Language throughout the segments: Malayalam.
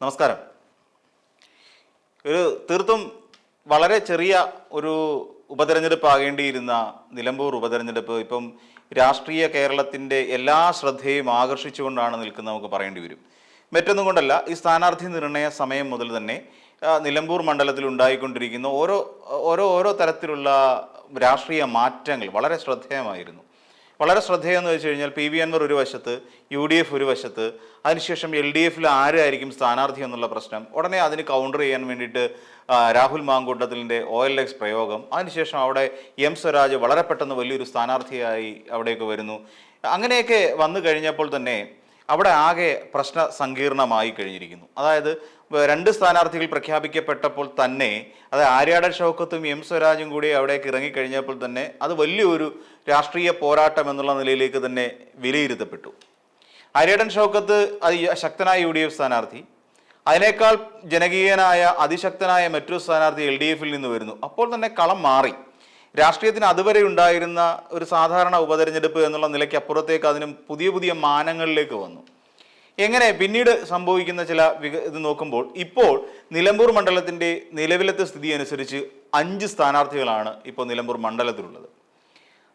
നമസ്കാരം. ഒരു തീർത്തും വളരെ ചെറിയ ഒരു ഉപതെരഞ്ഞെടുപ്പ് ആകേണ്ടിയിരുന്ന നിലമ്പൂർ ഉപതെരഞ്ഞെടുപ്പ് ഇപ്പം രാഷ്ട്രീയ കേരളത്തിന്റെ എല്ലാ ശ്രദ്ധയും ആകർഷിച്ചുകൊണ്ടാണ് നിൽക്കുന്നത് നമുക്ക് പറയേണ്ടി വരും. മറ്റൊന്നും കൊണ്ടല്ല ഈ സ്ഥാനാർത്ഥി നിർണയ സമയം മുതൽ തന്നെ നിലമ്പൂർ മണ്ഡലത്തിൽ ഉണ്ടായിക്കൊണ്ടിരിക്കുന്ന ഓരോ ഓരോ ഓരോ തരത്തിലുള്ള രാഷ്ട്രീയ മാറ്റങ്ങൾ വളരെ ശ്രദ്ധേയമായിരുന്നു. വളരെ ശ്രദ്ധേയമെന്ന് വെച്ച് കഴിഞ്ഞാൽ പി വി അൻവർ ഒരു വശത്ത് യു ഡി എഫ് ഒരു വശത്ത് അതിനുശേഷം എൽ ഡി എഫിൽ ആരായിരിക്കും സ്ഥാനാർത്ഥി എന്നുള്ള പ്രശ്നം ഉടനെ അതിന് കൗണ്ടർ ചെയ്യാൻ വേണ്ടിയിട്ട് രാഹുൽ മാങ്കൂട്ടത്തിലിന്റെ ഒ എൽ എക്സ് പ്രയോഗം അതിനുശേഷം അവിടെ എം സ്വരാജ് വളരെ പെട്ടെന്ന് വലിയൊരു സ്ഥാനാർത്ഥിയായി അവിടേക്ക് വരുന്നു. അങ്ങനെയൊക്കെ വന്നു കഴിഞ്ഞപ്പോൾ തന്നെ അവിടെ ആകെ പ്രശ്ന സങ്കീർണമായി കഴിഞ്ഞിരിക്കുന്നു. അതായത് രണ്ട് സ്ഥാനാർത്ഥികൾ പ്രഖ്യാപിക്കപ്പെട്ടപ്പോൾ തന്നെ അത് ആര്യാടൻ ഷൗക്കത്തും എം സ്വരാജും കൂടി അവിടേക്ക് ഇറങ്ങിക്കഴിഞ്ഞപ്പോൾ തന്നെ അത് വലിയൊരു രാഷ്ട്രീയ പോരാട്ടം എന്നുള്ള നിലയിലേക്ക് തന്നെ വിലയിരുത്തപ്പെട്ടു. ആര്യാടൻ ഷൗക്കത്ത് ശക്തനായ യു ഡി എഫ് സ്ഥാനാർത്ഥി. അതിനേക്കാൾ ജനകീയനായ അതിശക്തനായ മറ്റൊരു സ്ഥാനാർത്ഥി എൽ ഡി എഫിൽ നിന്ന് വരുന്നു. അപ്പോൾ തന്നെ കളം മാറി. രാഷ്ട്രീയത്തിന് അതുവരെ ഉണ്ടായിരുന്ന ഒരു സാധാരണ ഉപതെരഞ്ഞെടുപ്പ് എന്നുള്ള നിലയ്ക്ക് അപ്പുറത്തേക്ക് അതിനും പുതിയ പുതിയ മാനങ്ങളിലേക്ക് വന്നു. എങ്ങനെ പിന്നീട് സംഭവിക്കുന്ന ചില ഇത് നോക്കുമ്പോൾ ഇപ്പോൾ നിലമ്പൂർ മണ്ഡലത്തിന്റെ നിലവിലത്തെ സ്ഥിതി അനുസരിച്ച് അഞ്ച് സ്ഥാനാർത്ഥികളാണ് ഇപ്പോൾ നിലമ്പൂർ മണ്ഡലത്തിലുള്ളത്.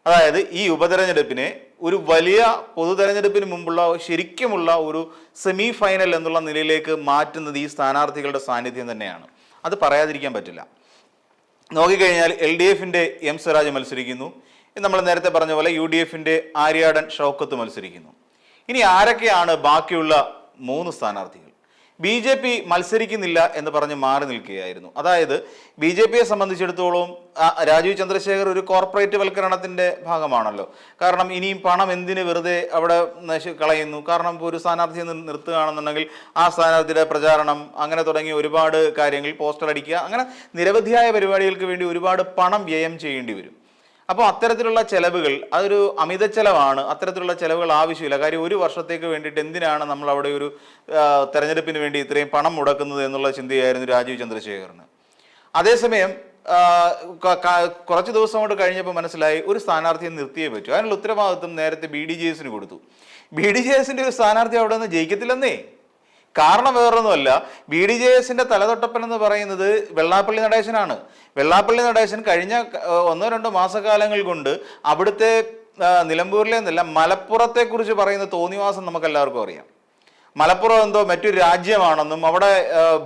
അതായത് ഈ ഉപതെരഞ്ഞെടുപ്പിനെ ഒരു വലിയ പൊതു തെരഞ്ഞെടുപ്പിന് മുമ്പുള്ള ശരിക്കുമുള്ള ഒരു സെമി ഫൈനൽ എന്നുള്ള നിലയിലേക്ക് മാറ്റുന്നത് ഈ സ്ഥാനാർത്ഥികളുടെ സാന്നിധ്യം തന്നെയാണ്. അത് പറയാതിരിക്കാൻ പറ്റില്ല. നോക്കിക്കഴിഞ്ഞാൽ എൽ ഡി എഫിന്റെ എം സ്വരാജ് മത്സരിക്കുന്നു. നമ്മൾ നേരത്തെ പറഞ്ഞ പോലെ യു ഡി എഫിന്റെ ആര്യാടൻ ഷൗക്കത്ത് മത്സരിക്കുന്നു. ഇനി ആരൊക്കെയാണ് ബാക്കിയുള്ള മൂന്ന് സ്ഥാനാർത്ഥികൾ? ബി ജെ പി മത്സരിക്കുന്നില്ല എന്ന് പറഞ്ഞ് മാറി നിൽക്കുകയായിരുന്നു. അതായത് ബി ജെ പിയെ സംബന്ധിച്ചിടത്തോളം രാജീവ് ചന്ദ്രശേഖർ ഒരു കോർപ്പറേറ്റ് വൽക്കരണത്തിന്റെ ഭാഗമാണല്ലോ. കാരണം ഇനിയും പണം എന്തിന് വെറുതെ അവിടെ കളയുന്നു? കാരണം ഇപ്പോൾ ഒരു സ്ഥാനാർത്ഥിയെ നിർ- നിർത്തുകയാണെന്നുണ്ടെങ്കിൽ ആ സ്ഥാനാർത്ഥിയുടെ പ്രചാരണം അങ്ങനെ തുടങ്ങി ഒരുപാട് കാര്യങ്ങൾ പോസ്റ്റർ അടിക്കുക അങ്ങനെ നിരവധിയായ പരിപാടികൾക്ക് വേണ്ടി ഒരുപാട് പണം വ്യയം ചെയ്യേണ്ടി വരും. അപ്പോൾ അത്തരത്തിലുള്ള ചെലവുകൾ അതൊരു അമിത ചെലവാണ് അത്തരത്തിലുള്ള ചെലവുകൾ ആവശ്യമില്ല. കാര്യം ഒരു വർഷത്തേക്ക് വേണ്ടിയിട്ട് എന്തിനാണ് നമ്മൾ അവിടെ ഒരു തെരഞ്ഞെടുപ്പിന് വേണ്ടി ഇത്രയും പണം മുടക്കുന്നത് എന്നുള്ള ചിന്തയായിരുന്നു രാജീവ് ചന്ദ്രശേഖറിന് അതേസമയം കുറച്ച് ദിവസം കൊണ്ട് കഴിഞ്ഞപ്പോൾ മനസ്സിലായി ഒരു സ്ഥാനാർത്ഥിയെ നിർത്തിയേ പറ്റൂ. അതിനുള്ള ഉത്തരവാദിത്വം നേരത്തെ ബി ഡി ജെ എസിന് കൊടുത്തു. ബി ഡി ജെ എസിന്റെ ഒരു സ്ഥാനാർത്ഥി അവിടെ നിന്ന് ജയിക്കത്തില്ലെന്നേ. കാരണം വേറൊന്നുമല്ല ബി ഡി ജെ എസിന്റെ തലതൊട്ടപ്പൻ എന്ന് പറയുന്നത് വെള്ളാപ്പള്ളി നടേശനാണ്. വെള്ളാപ്പള്ളി നടേശൻ കഴിഞ്ഞ ഒന്നോ രണ്ടോ മാസക്കാലങ്ങൾ കൊണ്ട് അവിടുത്തെ നിലമ്പൂരിലെ എന്നല്ല മലപ്പുറത്തെ കുറിച്ച് പറയുന്ന തോന്നിവാസം നമുക്ക് എല്ലാവർക്കും അറിയാം. മലപ്പുറം എന്തോ മറ്റൊരു രാജ്യമാണെന്നും അവിടെ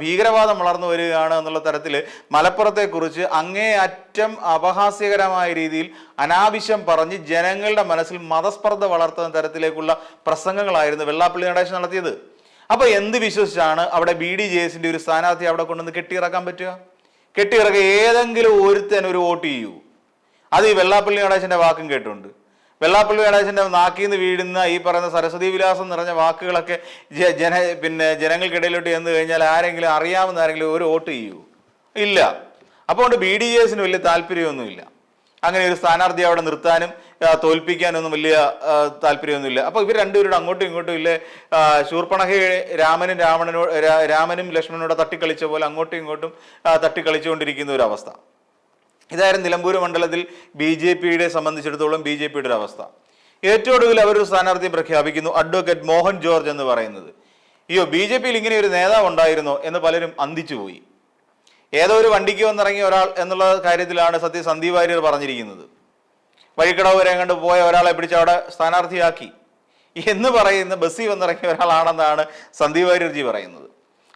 ഭീകരവാദം വളർന്നു വരികയാണ് എന്നുള്ള തരത്തിൽ മലപ്പുറത്തെക്കുറിച്ച് അങ്ങേയറ്റം അപഹാസ്യകരമായ രീതിയിൽ അനാവശ്യം പറഞ്ഞ് ജനങ്ങളുടെ മനസ്സിൽ മതസ്പർദ്ധ വളർത്തുന്ന തരത്തിലേക്കുള്ള പ്രസംഗങ്ങളായിരുന്നു വെള്ളാപ്പള്ളി നടേശൻ നടത്തിയത്. അപ്പൊ എന്ത് വിശ്വസിച്ചാണ് അവിടെ ബി ഡി ജെ എസിന്റെ ഒരു സ്ഥാനാർത്ഥി അവിടെ കൊണ്ടുവന്ന് കെട്ടിയിറക്കാൻ പറ്റുക? കെട്ടിയിറക്കുക ഏതെങ്കിലും ഒരുത്തൻ ഒരു വോട്ട് ചെയ്യൂ. അത് ഈ വെള്ളാപ്പള്ളി നടേശന്റെ വാക്കും കേട്ടുണ്ട്. വെള്ളാപ്പള്ളി നടേശന്റെ നാക്കിൽ നിന്ന് വീഴുന്ന ഈ പറയുന്ന സരസ്വതി വിലാസം നിറഞ്ഞ വാക്കുകളൊക്കെ ജന പിന്നെ ജനങ്ങൾക്കിടയിലോട്ട് ചെന്ന് കഴിഞ്ഞാൽ ആരെങ്കിലും അറിയാവുന്ന ആരെങ്കിലും ഒരു വോട്ട് ചെയ്യൂ. ഇല്ല. അപ്പോൾ ബി ഡി ജെ എസിന് വലിയ താല്പര്യമൊന്നുമില്ല. അങ്ങനെ ഒരു സ്ഥാനാർത്ഥി അവിടെ നിർത്താനും തോൽപ്പിക്കാനൊന്നും വലിയ താല്പര്യമൊന്നുമില്ല. അപ്പോൾ ഇവർ രണ്ടുപേരുടെ അങ്ങോട്ടും ഇങ്ങോട്ടും ഇല്ലേ ശൂർപ്പണഹയെ രാമനും രാവണനോട് രാ- രാമനും ലക്ഷ്മണനോട് തട്ടിക്കളിച്ച പോലെ അങ്ങോട്ടും ഇങ്ങോട്ടും തട്ടിക്കളിച്ചുകൊണ്ടിരിക്കുന്ന ഒരു അവസ്ഥ. ഇതായിരുന്നു നിലമ്പൂർ മണ്ഡലത്തിൽ ബി ജെ പിയുടെ സംബന്ധിച്ചിടത്തോളം ബി ജെ പിയുടെ ഒരു അവസ്ഥ. ഏറ്റവും ഒടുവിൽ അവരൊരു സ്ഥാനാർത്ഥി പ്രഖ്യാപിക്കുന്നു അഡ്വക്കേറ്റ് മോഹൻ ജോർജ് എന്ന് പറയുന്നത്. അയ്യോ ബി ജെ പിയിൽ ഇങ്ങനെ ഒരു നേതാവ് ഉണ്ടായിരുന്നോ എന്ന് പലരും അന്തിച്ചുപോയി ഏതോ ഒരു വണ്ടിക്ക് വന്നിറങ്ങിയ ഒരാൾ എന്നുള്ള കാര്യത്തിലാണ് സത്യ സന്ദീപ് വാര്യർ പറഞ്ഞിരിക്കുന്നത്. വഴിക്കടവ് വരെ കണ്ട് പോയ ഒരാളെ പിടിച്ച് അവിടെ സ്ഥാനാർത്ഥിയാക്കി. എന്ന് പറയുന്ന ബസ്സിൽ വന്നിറങ്ങിയ ഒരാളാണെന്നാണ് സന്ദീപ് വാര്യർജി പറയുന്നത്.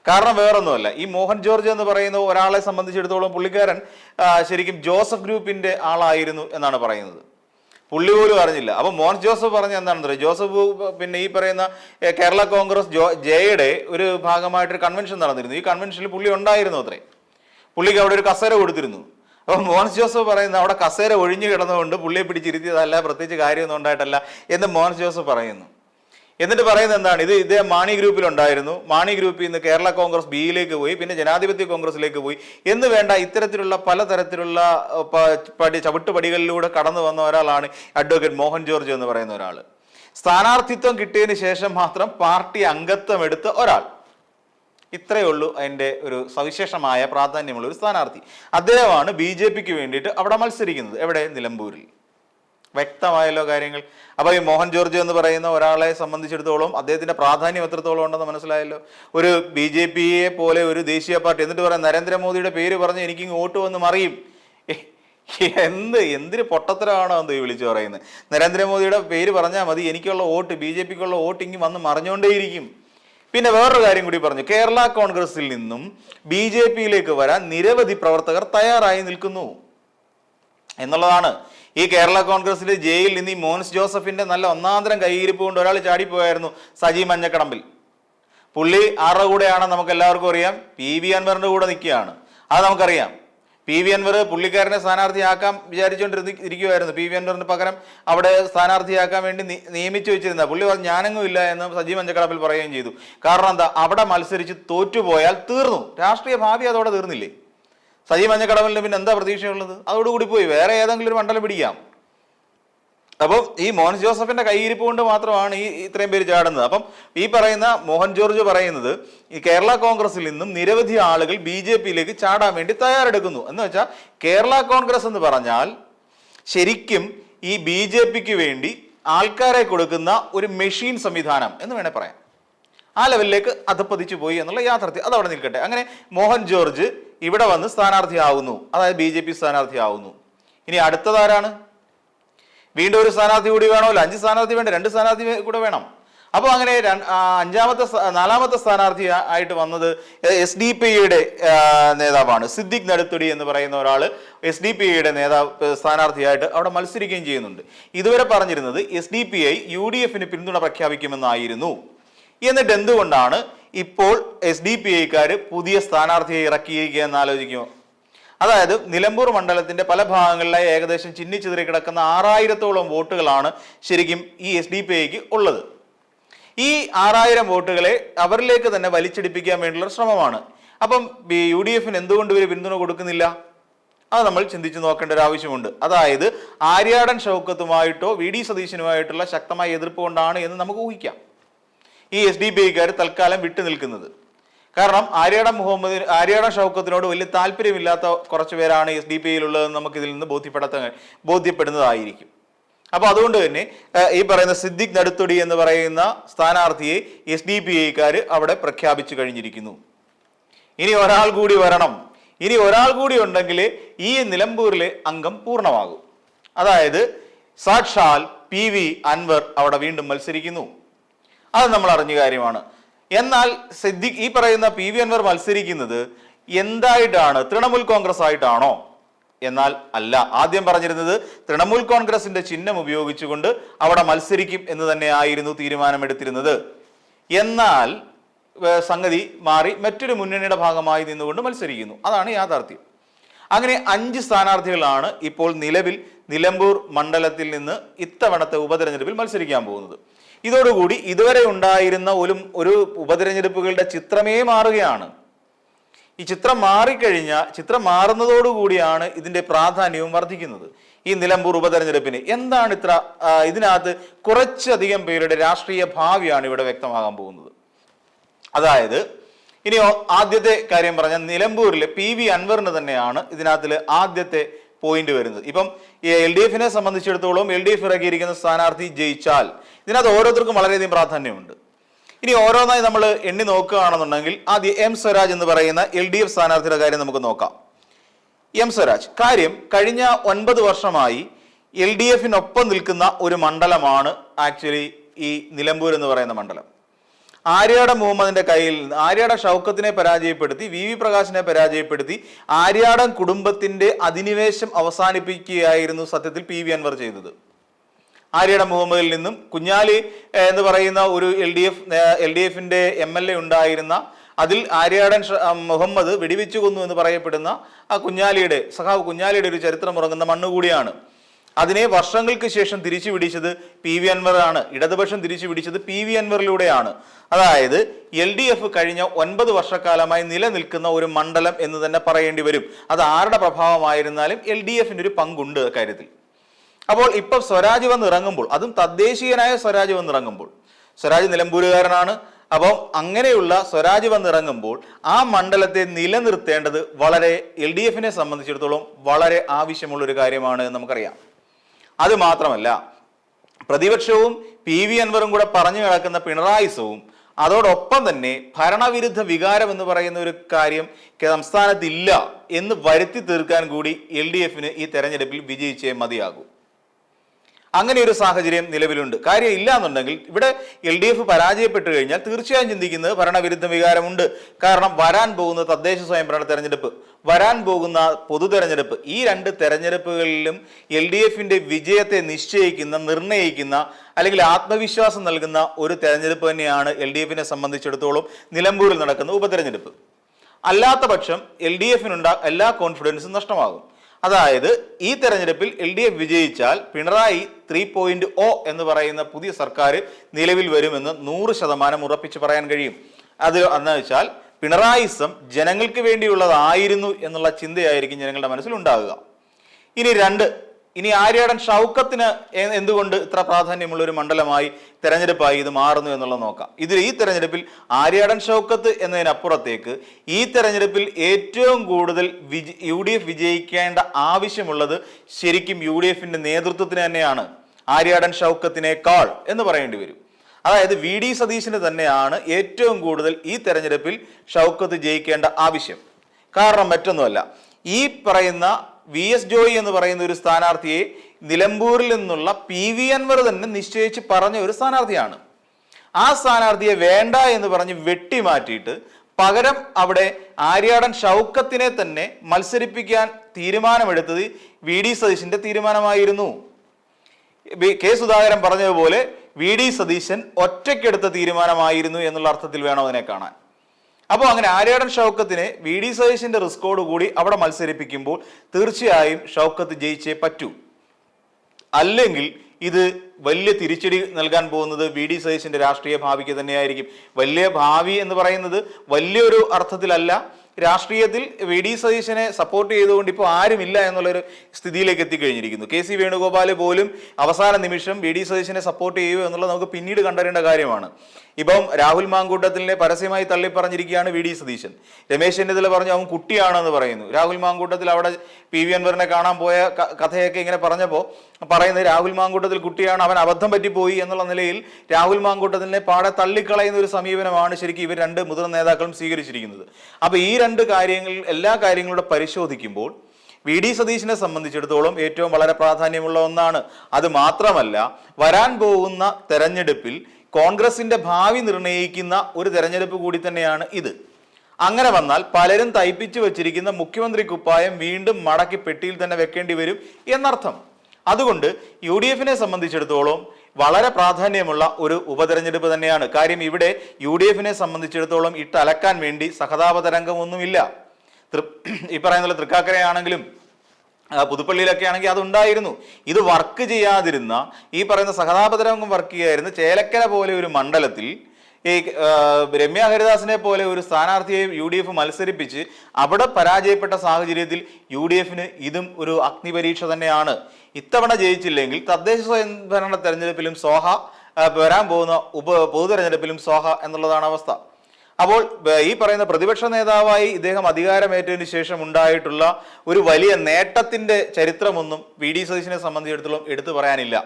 കാരണം വേറൊന്നുമല്ല ഈ മോഹൻ ജോർജ് എന്ന് പറയുന്ന ഒരാളെ സംബന്ധിച്ചിടത്തോളം പുള്ളിക്കാരൻ ശരിക്കും ജോസഫ് ഗ്രൂപ്പിന്റെ ആളായിരുന്നു എന്നാണ് പറയുന്നത്. പുള്ളി പോലും അറിഞ്ഞില്ല. അപ്പൊ മോഹൻ ജോസഫ് പറഞ്ഞ എന്താണെന്ന് അറിയാം? ജോസഫ് പിന്നെ ഈ പറയുന്ന കേരള കോൺഗ്രസ് ജോ ജയയുടെ ഒരു ഭാഗമായിട്ടൊരു കൺവെൻഷൻ നടന്നിരുന്നു. ഈ കൺവെൻഷനിൽ പുള്ളി ഉണ്ടായിരുന്നു അത്രേ. പുള്ളിക്ക് അവിടെ ഒരു കസേര കൊടുത്തിരുന്നു. അപ്പൊ മോഹൻസ് ജോസഫ് പറയുന്നത് അവിടെ കസേര ഒഴിഞ്ഞു കിടന്നുകൊണ്ട് പുള്ളിയെ പിടിച്ചിരുത്തിയതല്ല പ്രത്യേകിച്ച് കാര്യമൊന്നും ഉണ്ടായിട്ടല്ല എന്ന് മോഹൻസ് ജോസഫ് പറയുന്നു. എന്നിട്ട് പറയുന്നത് എന്താണ്? ഇത് ഇദ്ദേഹം മാണി ഗ്രൂപ്പിൽ ഉണ്ടായിരുന്നു. മാണി ഗ്രൂപ്പിൽ നിന്ന് കേരള കോൺഗ്രസ് ബിയിലേക്ക് പോയി പിന്നെ ജനാധിപത്യ കോൺഗ്രസിലേക്ക് പോയി. എന്ന് വേണ്ട ഇത്തരത്തിലുള്ള പലതരത്തിലുള്ള പടി ചവിട്ടുപടികളിലൂടെ കടന്നു വന്ന ഒരാളാണ് അഡ്വക്കേറ്റ് മോഹൻ ജോർജ് എന്ന് പറയുന്ന ഒരാൾ സ്ഥാനാർത്ഥിത്വം കിട്ടിയതിന് ശേഷം മാത്രം പാർട്ടി അംഗത്വം എടുത്ത ഒരാൾ. ഇത്രയേ ഉള്ളൂ അതിന്റെ ഒരു സവിശേഷമായ പ്രാധാന്യമുള്ള ഒരു സ്ഥാനാർത്ഥി. അദ്ദേഹമാണ് ബി ജെ പിക്ക് വേണ്ടിയിട്ട് അവിടെ മത്സരിക്കുന്നത്. എവിടെ? നിലമ്പൂരിൽ. വ്യക്തമായല്ലോ കാര്യങ്ങൾ. അപ്പോൾ ഈ മോഹൻ ജോർജ് എന്ന് പറയുന്ന ഒരാളെ സംബന്ധിച്ചിടത്തോളം അദ്ദേഹത്തിന്റെ പ്രാധാന്യം എത്രത്തോളം ഉണ്ടെന്ന് മനസ്സിലായല്ലോ. ഒരു ബി ജെ പിയെ പോലെ ഒരു ദേശീയ പാർട്ടി എന്നിട്ട് പറയാം നരേന്ദ്രമോദിയുടെ പേര് പറഞ്ഞ് എനിക്ക് വോട്ട് വന്ന് മറിയും. എന്ത് എന്തിന് പൊട്ടത്തരമാണോ എന്ന് വിളിച്ചു പറയുന്നത്. നരേന്ദ്രമോദിയുടെ പേര് പറഞ്ഞാൽ മതി എനിക്കുള്ള വോട്ട് ബി ജെ പിക്കുള്ള വോട്ട് ഇങ്ങ് വന്ന് മറിഞ്ഞുകൊണ്ടേയിരിക്കും. പിന്നെ വേറൊരു കാര്യം കൂടി പറഞ്ഞു. കേരള കോൺഗ്രസിൽ നിന്നും ബി ജെ പിയിലേക്ക് വരാൻ നിരവധി പ്രവർത്തകർ തയ്യാറായി നിൽക്കുന്നു. എന്നുള്ളതാണ്. ഈ കേരള കോൺഗ്രസിലെ ജയിലിൽ നിന്ന് ഈ മോൻസ് ജോസഫിന്റെ നല്ല ഒന്നാന്തരം കൈയിരിപ്പ് കൊണ്ട് ഒരാൾ ചാടിപ്പോയായിരുന്നു സജി മഞ്ഞക്കടമ്പിൽ. പുള്ളി ആരുടെ കൂടെയാണ് നമുക്ക് എല്ലാവർക്കും അറിയാം. പി വി അൻവറിന്റെ കൂടെ നിൽക്കുകയാണ്. അത് നമുക്കറിയാം. പി വി അൻവർ പുള്ളിക്കാരനെ സ്ഥാനാർത്ഥിയാക്കാൻ വിചാരിച്ചുകൊണ്ടിരുന്ന ഇരിക്കുമായിരുന്നു പി വി അൻവറിന് പകരം അവിടെ സ്ഥാനാർത്ഥിയാക്കാൻ വേണ്ടി നിയമിച്ചു വെച്ചിരുന്ന പുള്ളി പറഞ്ഞു ഞാനെങ്ങും ഇല്ല എന്ന് സജീവ് മഞ്ചക്കടപ്പിൽ പറയുകയും ചെയ്തു. കാരണം എന്താ അവിടെ മത്സരിച്ച് തോറ്റുപോയാൽ തീർന്നു. രാഷ്ട്രീയ ഭാവി അതോടെ തീർന്നില്ലേ? സജീവ് മഞ്ഞക്കടവലിന് പിന്നെ എന്താ പ്രതീക്ഷയുള്ളത്? അതോടുകൂടി പോയി. വേറെ ഏതെങ്കിലും ഒരു മണ്ഡലം പിടിക്കാം. അപ്പം ഈ മോഹൻ ജോസഫിന്റെ കൈയിരിപ്പ് കൊണ്ട് മാത്രമാണ് ഈ ഇത്രയും പേര് ചാടുന്നത്. അപ്പം ഈ പറയുന്ന മോഹൻ ജോർജ് പറയുന്നത് ഈ കേരള കോൺഗ്രസിൽ നിന്നും നിരവധി ആളുകൾ ബി ജെ പിയിലേക്ക് ചാടാൻ വേണ്ടി തയ്യാറെടുക്കുന്നു. എന്ന് വെച്ചാൽ കേരള കോൺഗ്രസ് എന്ന് പറഞ്ഞാൽ ശരിക്കും ഈ ബി ജെ പിക്ക് വേണ്ടി ആൾക്കാരെ കൊടുക്കുന്ന ഒരു മെഷീൻ സംവിധാനം എന്ന് വേണേൽ പറയാം. ആ ലെവലിലേക്ക് അധപ്പതിച്ചു പോയി എന്നുള്ള യാഥാർത്ഥ്യം അതവിടെ നിൽക്കട്ടെ. അങ്ങനെ മോഹൻ ജോർജ് ഇവിടെ വന്ന് സ്ഥാനാർത്ഥിയാവുന്നു. അതായത് ബി ജെ പി സ്ഥാനാർത്ഥിയാവുന്നു. ഇനി അടുത്തതാരാണ് വീണ്ടും ഒരു സ്ഥാനാർത്ഥി കൂടി വേണമല്ലോ. അഞ്ച് സ്ഥാനാർത്ഥി വേണ്ട രണ്ട് സ്ഥാനാർത്ഥി കൂടെ വേണം. അപ്പോൾ അങ്ങനെ അഞ്ചാമത്തെ നാലാമത്തെ സ്ഥാനാർത്ഥി ആയിട്ട് വന്നത് എസ് ഡി പി യുടെ നേതാവാണ്. സിദ്ദിഖ് നടുത്തുടി എന്ന് പറയുന്ന ഒരാൾ എസ് ഡി പി ഐയുടെ നേതാവ് സ്ഥാനാർത്ഥിയായിട്ട് അവിടെ മത്സരിക്കുകയും ചെയ്യുന്നുണ്ട്. ഇതുവരെ പറഞ്ഞിരുന്നത് S D P I U D എഫിന് പിന്തുണ പ്രഖ്യാപിക്കുമെന്നായിരുന്നു. എന്നിട്ട് എന്തുകൊണ്ടാണ് ഇപ്പോൾ എസ് ഡി പി ഐക്കാർ പുതിയ സ്ഥാനാർത്ഥിയെ ഇറക്കിയിരിക്കുക എന്ന് ആലോചിക്കുമോ അതായത് നിലമ്പൂർ മണ്ഡലത്തിന്റെ പല ഭാഗങ്ങളിലായി ഏകദേശം ചിന്നിച്ചിതറി കിടക്കുന്ന ആറായിരത്തോളം വോട്ടുകളാണ് ശരിക്കും ഈ എസ് ഡി പി ഐക്ക് ഉള്ളത്. ഈ ആറായിരം വോട്ടുകളെ അവരിലേക്ക് തന്നെ വലിച്ചെടുപ്പിക്കാൻ വേണ്ടിയുള്ള ശ്രമമാണ്. അപ്പം യു ഡി എഫിന് എന്തുകൊണ്ട് ഇവർ പിന്തുണ കൊടുക്കുന്നില്ല? അത് നമ്മൾ ചിന്തിച്ചു നോക്കേണ്ട ഒരു ആവശ്യമുണ്ട്. അതായത് ആര്യാടൻ ഷൗക്കത്തുമായിട്ടോ വി ഡി സതീശനുമായിട്ടുള്ള ശക്തമായ എതിർപ്പ് കൊണ്ടാണ് എന്ന് നമുക്ക് ഊഹിക്കാം. ഈ എസ് ഡി ബി ഐക്കാർ തൽക്കാലം വിട്ടു നിൽക്കുന്നത് കാരണം ആര്യാടൻ മുഹമ്മദ് ആര്യാടൻ ഷൗക്കത്തിനോട് വലിയ താല്പര്യമില്ലാത്ത കുറച്ച് പേരാണ് എസ് ഡി പി ഐയിലുള്ളതെന്ന് നമുക്ക് ഇതിൽ നിന്ന് ബോധ്യപ്പെടുത്ത ബോധ്യപ്പെടുന്നതായിരിക്കും. അപ്പൊ അതുകൊണ്ട് തന്നെ ഈ പറയുന്ന സിദ്ദിഖ് നടുത്തൊടി എന്ന് പറയുന്ന സ്ഥാനാർത്ഥിയെ എസ് ഡി പി ഐക്കാർ അവിടെ പ്രഖ്യാപിച്ചു കഴിഞ്ഞിരിക്കുന്നു. ഇനി ഒരാൾ കൂടി വരണം. ഇനി ഒരാൾ കൂടി ഉണ്ടെങ്കിൽ ഈ നിലമ്പൂരിലെ അംഗം പൂർണമാകും. അതായത് സാക്ഷാൽ പി വി അൻവർ അവിടെ വീണ്ടും മത്സരിക്കുന്നു. അത് നമ്മൾ അറിഞ്ഞ കാര്യമാണ്. എന്നാൽ സിദ്ദിഖ് ഈ പറയുന്ന പി വി അൻവർ മത്സരിക്കുന്നത് എന്തായിട്ടാണ്? തൃണമൂൽ കോൺഗ്രസ് ആയിട്ടാണോ എന്നാൽ അല്ല ആദ്യം പറഞ്ഞിരുന്നത് തൃണമൂൽ കോൺഗ്രസിന്റെ ചിഹ്നം ഉപയോഗിച്ചുകൊണ്ട് അവിടെ മത്സരിക്കും എന്ന് തന്നെയായിരുന്നു തീരുമാനമെടുത്തിരുന്നത്. എന്നാൽ സംഗതി മാറി മറ്റൊരു മുന്നണിയുടെ ഭാഗമായി നിന്നുകൊണ്ട് മത്സരിക്കുന്നു. അതാണ് യാഥാർത്ഥ്യം. അങ്ങനെ അഞ്ച് സ്ഥാനാർത്ഥികളാണ് ഇപ്പോൾ നിലവിൽ നിലമ്പൂർ മണ്ഡലത്തിൽ നിന്ന് ഇത്തവണത്തെ ഉപതെരഞ്ഞെടുപ്പിൽ മത്സരിക്കാൻ പോകുന്നത്. ഇതോടുകൂടി ഇതുവരെ ഉണ്ടായിരുന്ന ഒരു ഒരു ഉപതെരഞ്ഞെടുപ്പുകളുടെ ചിത്രമേ മാറുകയാണ്. ഈ ചിത്രം മാറിക്കഴിഞ്ഞാൽ ചിത്രം മാറുന്നതോടുകൂടിയാണ് ഇതിന്റെ പ്രാധാന്യവും വർദ്ധിക്കുന്നത്. ഈ നിലമ്പൂർ ഉപതെരഞ്ഞെടുപ്പിന് എന്താണ് ഇത്ര ഇതിനകത്ത് കുറച്ചധികം പേരുടെ രാഷ്ട്രീയ ഭാവിയാണ് ഇവിടെ വ്യക്തമാകാൻ പോകുന്നത്. അതായത് ഇനി ആദ്യത്തെ കാര്യം പറഞ്ഞ നിലമ്പൂരിലെ പി വി അൻവറിന് തന്നെയാണ് ഇതിനകത്തിൽ ആദ്യത്തെ പോയിന്റ് വരുന്നത്. ഇപ്പം എൽ ഡി എഫിനെ സംബന്ധിച്ചിടത്തോളം എൽ ഡി എഫ് ഇറക്കിയിരിക്കുന്ന സ്ഥാനാർത്ഥി ജയിച്ചാൽ ഇതിനകത്ത് ഓരോരുത്തർക്കും വളരെയധികം പ്രാധാന്യമുണ്ട്. ഇനി ഓരോന്നായി നമ്മൾ എണ്ണി നോക്കുകയാണെന്നുണ്ടെങ്കിൽ ആദ്യം എം സ്വരാജ് എന്ന് പറയുന്ന എൽ ഡി എഫ് സ്ഥാനാർത്ഥിയുടെ കാര്യം നമുക്ക് നോക്കാം. എം സ്വരാജ് കാര്യം കഴിഞ്ഞ ഒൻപത് വർഷമായി എൽ ഡി എഫിനൊപ്പം നിൽക്കുന്ന ഒരു മണ്ഡലമാണ് ആക്ച്വലി ഈ നിലമ്പൂർ എന്ന് പറയുന്ന മണ്ഡലം. ആര്യാട മുഹമ്മദിന്റെ കയ്യിൽ നിന്ന് ആര്യാട ഷൗക്കത്തിനെ പരാജയപ്പെടുത്തി വി വി പ്രകാശിനെ പരാജയപ്പെടുത്തി ആര്യാടൻ കുടുംബത്തിന്റെ അധിനിവേശം അവസാനിപ്പിക്കുകയായിരുന്നു സത്യത്തിൽ പി വി അൻവർ ചെയ്തത്. ആര്യയുടെ മുഹമ്മദിൽ നിന്നും കുഞ്ഞാലി എന്ന് പറയുന്ന ഒരു L D F L D എഫിന്റെ എം എൽ എ ഉണ്ടായിരുന്ന അതിൽ ആര്യാടൻ മുഹമ്മദ് വെടിവെച്ചു കൊന്നു എന്ന് പറയപ്പെടുന്ന ആ കുഞ്ഞാലിയുടെ സഖാവ് കുഞ്ഞാലിയുടെ ഒരു ചരിത്രം ഉറങ്ങുന്ന മണ്ണ് കൂടിയാണ് അതിനെ വർഷങ്ങൾക്ക് ശേഷം തിരിച്ചു പിടിച്ചത് പി വി ആണ്. ഇടതുപക്ഷം തിരിച്ചു പിടിച്ചത് പി വി അൻവറിലൂടെയാണ്. അതായത് എൽ ഡി എഫ് കഴിഞ്ഞ ഒൻപത് വർഷക്കാലമായി നിലനിൽക്കുന്ന ഒരു മണ്ഡലം എന്ന് തന്നെ പറയേണ്ടി വരും. അത് ആരുടെ പ്രഭാവമായിരുന്നാലും എൽ ഡി എഫിന് ഒരു പങ്കുണ്ട് കാര്യത്തിൽ അപ്പോൾ ഇപ്പൊ സ്വരാജ് വന്ന് ഇറങ്ങുമ്പോൾ അതും തദ്ദേശീയനായ സ്വരാജ് വന്ന് ഇറങ്ങുമ്പോൾ സ്വരാജ് നിലമ്പൂരുകാരനാണ്. അപ്പം അങ്ങനെയുള്ള സ്വരാജ് വന്നിറങ്ങുമ്പോൾ ആ മണ്ഡലത്തെ നിലനിർത്തേണ്ടത് വളരെ എൽ ഡി എഫിനെ സംബന്ധിച്ചിടത്തോളം വളരെ ആവശ്യമുള്ള ഒരു കാര്യമാണ് നമുക്കറിയാം. അത് മാത്രമല്ല പ്രതിപക്ഷവും പി വി അൻവറും കൂടെ പറഞ്ഞു കിടക്കുന്ന പിണറായിസവും അതോടൊപ്പം തന്നെ ഭരണവിരുദ്ധ വികാരം എന്ന് പറയുന്ന ഒരു കാര്യം സംസ്ഥാനത്തില്ല എന്ന് വരുത്തി തീർക്കാൻ കൂടി എൽ ഡി എഫിന് ഈ തെരഞ്ഞെടുപ്പിൽ വിജയിച്ചേ മതിയാകൂ. അങ്ങനെ ഒരു സാഹചര്യം നിലവിലുണ്ട്. കാര്യം ഇല്ല എന്നുണ്ടെങ്കിൽ ഇവിടെ എൽ ഡി എഫ് പരാജയപ്പെട്ടു കഴിഞ്ഞാൽ തീർച്ചയായും ചിന്തിക്കുന്നത് ഭരണവിരുദ്ധ വികാരമുണ്ട്. കാരണം വരാൻ പോകുന്ന തദ്ദേശ സ്വയംഭരണ തെരഞ്ഞെടുപ്പ് വരാൻ പോകുന്ന പൊതു തെരഞ്ഞെടുപ്പ് ഈ രണ്ട് തെരഞ്ഞെടുപ്പുകളിലും എൽ ഡി എഫിന്റെ വിജയത്തെ നിശ്ചയിക്കുന്ന നിർണയിക്കുന്ന അല്ലെങ്കിൽ ആത്മവിശ്വാസം നൽകുന്ന ഒരു തെരഞ്ഞെടുപ്പ് തന്നെയാണ് എൽ ഡി എഫിനെ സംബന്ധിച്ചിടത്തോളം നിലമ്പൂരിൽ നടക്കുന്ന ഉപതെരഞ്ഞെടുപ്പ്. അല്ലാത്ത പക്ഷം എൽ ഡി എഫിനുണ്ടാ എല്ലാ കോൺഫിഡൻസും നഷ്ടമാകും. അതായത് ഈ തെരഞ്ഞെടുപ്പിൽ എൽ ഡി എഫ് വിജയിച്ചാൽ പിണറായി ത്രീ പോയിന്റ് ഒ എന്ന് പറയുന്ന പുതിയ സർക്കാർ നിലവിൽ വരുമെന്ന് നൂറ് ശതമാനം ഉറപ്പിച്ച് പറയാൻ കഴിയും. അത് എന്ന് വെച്ചാൽ പിണറായിസം ജനങ്ങൾക്ക് വേണ്ടിയുള്ളതായിരുന്നു എന്നുള്ള ചിന്തയായിരിക്കും ജനങ്ങളുടെ മനസ്സിൽ ഉണ്ടാകുക. ഇനി രണ്ട് ഇനി ആര്യാടൻ ഷൗക്കത്തിന് എന്തുകൊണ്ട് ഇത്ര പ്രാധാന്യമുള്ള ഒരു മണ്ഡലമായി തെരഞ്ഞെടുപ്പായി ഇത് മാറുന്നു എന്നുള്ളത് നോക്കാം. ഇതിൽ ഈ തെരഞ്ഞെടുപ്പിൽ ആര്യാടൻ ഷൗക്കത്ത് എന്നതിനപ്പുറത്തേക്ക് ഈ തെരഞ്ഞെടുപ്പിൽ ഏറ്റവും കൂടുതൽ വിജ യു ഡി എഫ് വിജയിക്കേണ്ട ആവശ്യമുള്ളത് ശരിക്കും യു ഡി എഫിന്റെ നേതൃത്വത്തിന് തന്നെയാണ് ആര്യാടൻ ഷൗക്കത്തിനേക്കാൾ എന്ന് പറയേണ്ടി വരും. അതായത് വി ഡി സതീശിന് തന്നെയാണ് ഏറ്റവും കൂടുതൽ ഈ തെരഞ്ഞെടുപ്പിൽ ഷൗക്കത്ത് ജയിക്കേണ്ട ആവശ്യം. കാരണം മറ്റൊന്നുമല്ല ഈ പറയുന്ന വി എസ് ജോയി എന്ന് പറയുന്ന ഒരു സ്ഥാനാർത്ഥിയെ നിലമ്പൂരിൽ നിന്നുള്ള പി വി അൻവർ തന്നെ നിശ്ചയിച്ച് പറഞ്ഞ ഒരു സ്ഥാനാർത്ഥിയാണ്. ആ സ്ഥാനാർത്ഥിയെ വേണ്ട എന്ന് പറഞ്ഞ് വെട്ടിമാറ്റിയിട്ട് പകരം അവിടെ ആര്യാടൻ ഷൗക്കത്തിനെ തന്നെ മത്സരിപ്പിക്കാൻ തീരുമാനമെടുത്തത് വി ഡി സതീശന്റെ തീരുമാനമായിരുന്നു. കെ സുധാകരൻ പറഞ്ഞതുപോലെ വി ഡി സതീശൻ ഒറ്റയ്ക്കെടുത്ത തീരുമാനമായിരുന്നു എന്നുള്ള അർത്ഥത്തിൽ വേണം അതിനെ കാണാൻ. അപ്പോൾ അങ്ങനെ ആര്യാടൻ ഷൗക്കത്തിനെ വി ഡി സതീശിന്റെ റിസ്കോട് കൂടി അവിടെ മത്സരിപ്പിക്കുമ്പോൾ തീർച്ചയായും ഷൗക്കത്ത് ജയിച്ചേ പറ്റൂ. അല്ലെങ്കിൽ ഇത് വലിയ തിരിച്ചടി നൽകാൻ പോകുന്നത് വി ഡി സതീശിന്റെ രാഷ്ട്രീയ ഭാവിക്ക് തന്നെയായിരിക്കും. വലിയ ഭാവി എന്ന് പറയുന്നത് വലിയൊരു അർത്ഥത്തിലല്ല. രാഷ്ട്രീയത്തിൽ വി ഡി സതീശനെ സപ്പോർട്ട് ചെയ്തുകൊണ്ട് ഇപ്പോൾ ആരുമില്ല എന്നുള്ളൊരു സ്ഥിതിയിലേക്ക് എത്തിക്കഴിഞ്ഞിരിക്കുന്നു. കെ സി വേണുഗോപാൽ പോലും അവസാന നിമിഷം വി ഡി സതീശനെ സപ്പോർട്ട് ചെയ്യുമോ എന്നുള്ളത് നമുക്ക് പിന്നീട് കണ്ടറിയേണ്ട കാര്യമാണ്. ഇപ്പം രാഹുൽ മാങ്കൂട്ടത്തിനെ പരസ്യമായി തള്ളിപ്പറഞ്ഞിരിക്കുകയാണ് വി ഡി സതീശൻ. രമേശ് ചെന്നിത്തല പറഞ്ഞു അവൻ കുട്ടിയാണെന്ന് പറയുന്നു. രാഹുൽ മാങ്കൂട്ടത്തിൽ അവിടെ പി വി അൻവറിനെ കാണാൻ പോയ കഥയൊക്കെ ഇങ്ങനെ പറഞ്ഞപ്പോൾ പറയുന്നത് രാഹുൽ മാങ്കൂട്ടത്തിൽ കുട്ടിയാണ് അവൻ അബദ്ധം പറ്റിപ്പോയി എന്നുള്ള നിലയിൽ രാഹുൽ മാങ്കൂട്ടത്തിനെ പാടെ തള്ളിക്കളയുന്ന ഒരു സമീപനമാണ് ശരിക്കും ഇവർ രണ്ട് മുതിർന്ന നേതാക്കളും സ്വീകരിച്ചിരിക്കുന്നത്. അപ്പോൾ ഈ രണ്ട് കാര്യങ്ങൾ എല്ലാ കാര്യങ്ങളുടെ പരിശോധിക്കുമ്പോൾ വി ഡി സതീശിനെ സംബന്ധിച്ചിടത്തോളം ഏറ്റവും വളരെ പ്രാധാന്യമുള്ള ഒന്നാണ്. അത് മാത്രമല്ല വരാൻ പോകുന്ന തെരഞ്ഞെടുപ്പിൽ കോൺഗ്രസിന്റെ ഭാവി നിർണയിക്കുന്ന ഒരു തെരഞ്ഞെടുപ്പ് കൂടി തന്നെയാണ് ഇത്. അങ്ങനെ വന്നാൽ പലരും തയ്പ്പിച്ചു വെച്ചിരിക്കുന്ന മുഖ്യമന്ത്രി കുപ്പായം വീണ്ടും മടക്കി പെട്ടിയിൽ തന്നെ വെക്കേണ്ടി വരും എന്നർത്ഥം. അതുകൊണ്ട് യു ഡി എഫിനെ സംബന്ധിച്ചിടത്തോളം വളരെ പ്രാധാന്യമുള്ള ഒരു ഉപതെരഞ്ഞെടുപ്പ് തന്നെയാണ്. കാര്യം ഇവിടെ യു ഡി എഫിനെ സംബന്ധിച്ചിടത്തോളം ഇട്ടലക്കാൻ വേണ്ടി സഹതാപതരംഗമൊന്നുമില്ല തൃ ഈ പറയുന്ന തൃക്കാക്കരയാണെങ്കിലും പുതുപ്പള്ളിയിലൊക്കെ ആണെങ്കിൽ അതുണ്ടായിരുന്നു. ഇത് വർക്ക് ചെയ്യാതിരുന്ന ഈ പറയുന്ന സഹതാപതരംഗം വർക്ക് ചെയ്യാതിരുന്ന ചേലക്കര പോലെ ഒരു മണ്ഡലത്തിൽ ഈ രമ്യ ഹരിദാസിനെ പോലെ ഒരു സ്ഥാനാർത്ഥിയെ യു ഡി എഫ് മത്സരിപ്പിച്ച് അവിടെ പരാജയപ്പെട്ട സാഹചര്യത്തിൽ യു ഡി എഫിന് ഇതും ഒരു അഗ്നിപരീക്ഷ തന്നെയാണ്. ഇത്തവണ ജയിച്ചില്ലെങ്കിൽ തദ്ദേശ സ്വയംഭരണ തെരഞ്ഞെടുപ്പിലും സോഹ വരാൻ പോകുന്ന ഉപ പൊതു തെരഞ്ഞെടുപ്പിലും സോഹ എന്നുള്ളതാണ് അവസ്ഥ. അപ്പോൾ ഈ പറയുന്ന പ്രതിപക്ഷ നേതാവായി ഇദ്ദേഹം അധികാരമേറ്റതിന് ശേഷം ഉണ്ടായിട്ടുള്ള ഒരു വലിയ നേട്ടത്തിന്റെ ചരിത്രമൊന്നും വി ഡി സതീശിനെ സംബന്ധിച്ചിടത്തോളം എടുത്തു പറയാനില്ല.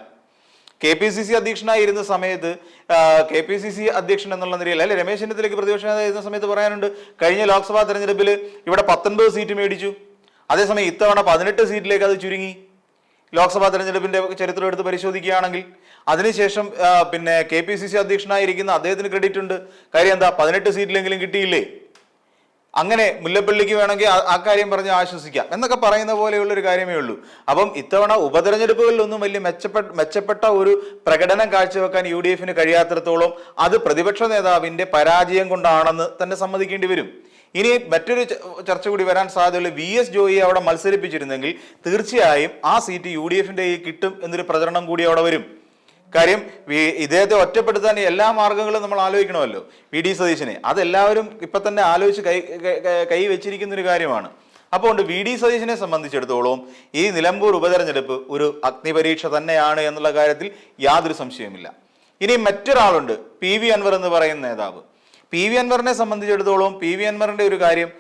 കെ പി സി സി അധ്യക്ഷനായിരുന്ന സമയത്ത് കെ പി സി സി അധ്യക്ഷൻ എന്നുള്ള നിലയിൽ അല്ലെ രമേശ് ചെന്നിത്തലയ്ക്ക് പ്രതിപക്ഷ നേതാവ് ഇരുന്ന സമയത്ത് പറയാനുണ്ട് കഴിഞ്ഞ ലോക്സഭാ തെരഞ്ഞെടുപ്പിൽ ഇവിടെ പത്തൊൻപത് സീറ്റ് മേടിച്ചു. അതേസമയം ഇത്തവണ പതിനെട്ട് സീറ്റിലേക്ക് അത് ചുരുങ്ങി. ലോക്സഭാ തെരഞ്ഞെടുപ്പിന്റെ ചരിത്രം എടുത്ത് പരിശോധിക്കുകയാണെങ്കിൽ അതിനുശേഷം പിന്നെ കെ പി സി സി അധ്യക്ഷനായിരിക്കുന്ന അദ്ദേഹത്തിന് ക്രെഡിറ്റ് ഉണ്ട്. കാര്യം എന്താ? പതിനെട്ട് സീറ്റിലെങ്കിലും കിട്ടിയില്ലേ? അങ്ങനെ മുല്ലപ്പള്ളിക്ക് വേണമെങ്കിൽ ആ- കാര്യം പറഞ്ഞ് ആശ്വസിക്കാം. എന്നൊക്കെ പറയുന്ന പോലെയുള്ള ഒരു കാര്യമേ ഉള്ളൂ. അപ്പം ഇത്തവണ ഉപതെരഞ്ഞെടുപ്പുകളിലൊന്നും വലിയ മെച്ചപ്പെട്ട മെച്ചപ്പെട്ട ഒരു പ്രകടനം കാഴ്ചവെക്കാൻ യു ഡി എഫിന് കഴിയാത്തിടത്തോളം അത് പ്രതിപക്ഷ നേതാവിന്റെ പരാജയം കൊണ്ടാണെന്ന് തന്നെ സമ്മതിക്കേണ്ടി വരും. ഇനി മറ്റൊരു ചർച്ച കൂടി വരാൻ സാധ്യതയുള്ള വി എസ് ജോയിയെ അവിടെ മത്സരിപ്പിച്ചിരുന്നെങ്കിൽ തീർച്ചയായും ആ സീറ്റ് യു ഡി എഫിന്റെ കിട്ടും എന്നൊരു പ്രചരണം കൂടി അവിടെ വരും. കാര്യം ഇദ്ദേഹത്തെ ഒറ്റപ്പെടുത്താൻ എല്ലാ മാർഗങ്ങളും നമ്മൾ ആലോചിക്കണമല്ലോ. വി ഡി സതീശനെ. അതെല്ലാവരും ഇപ്പൊ തന്നെ ആലോചിച്ച് കൈ കൈ- വെച്ചിരിക്കുന്ന ഒരു കാര്യമാണ്. അപ്പോൾ കൊണ്ട് വി ഡി സതീശനെ സംബന്ധിച്ചിടത്തോളം ഈ നിലമ്പൂർ ഉപതെരഞ്ഞെടുപ്പ് ഒരു അഗ്നിപരീക്ഷ തന്നെയാണ് എന്നുള്ള കാര്യത്തിൽ യാതൊരു സംശയവുമില്ല. ഇനി മറ്റൊരാളുണ്ട് പി വി അൻവർ എന്ന് പറയുന്ന നേതാവ്. പി വി അൻവറിനെ സംബന്ധിച്ചിടത്തോളം പി വി അൻവറിന്റെ ഒരു കാര്യം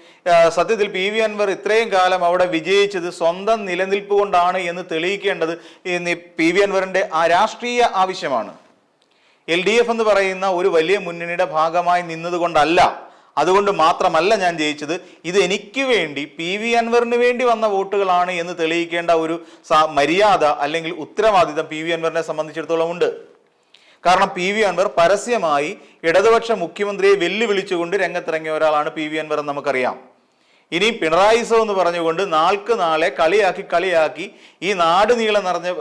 സത്യത്തിൽ പി വി അൻവർ ഇത്രയും കാലം അവിടെ വിജയിച്ചത് സ്വന്തം നിലനിൽപ്പ് കൊണ്ടാണ് എന്ന് തെളിയിക്കേണ്ടത് പി വി അൻവറിന്റെ ആ രാഷ്ട്രീയ ആവശ്യമാണ്. എൽ ഡി എഫ് എന്ന് പറയുന്ന ഒരു വലിയ മുന്നണിയുടെ ഭാഗമായി നിന്നതുകൊണ്ടല്ല അതുകൊണ്ട് മാത്രമല്ല ഞാൻ ജയിച്ചത്. ഇത് എനിക്ക് വേണ്ടി പി വി അൻവറിന് വേണ്ടി വന്ന വോട്ടുകളാണ് എന്ന് തെളിയിക്കേണ്ട ഒരു മര്യാദ അല്ലെങ്കിൽ ഉത്തരവാദിത്തം പി വി അൻവറിനെ സംബന്ധിച്ചിടത്തോളം ഉണ്ട്. കാരണം പി വി അൻവർ പരസ്യമായി ഇടതുപക്ഷ മുഖ്യമന്ത്രിയെ വെല്ലുവിളിച്ചുകൊണ്ട് രംഗത്തിറങ്ങിയ ഒരാളാണ് പി വി അൻവർ എന്ന് നമുക്കറിയാം. ഇനി പിണറായി സോ എന്ന് പറഞ്ഞുകൊണ്ട് നാൾക്ക് നാളെ കളിയാക്കി കളിയാക്കി ഈ നാട് നീളം നിറഞ്ഞ്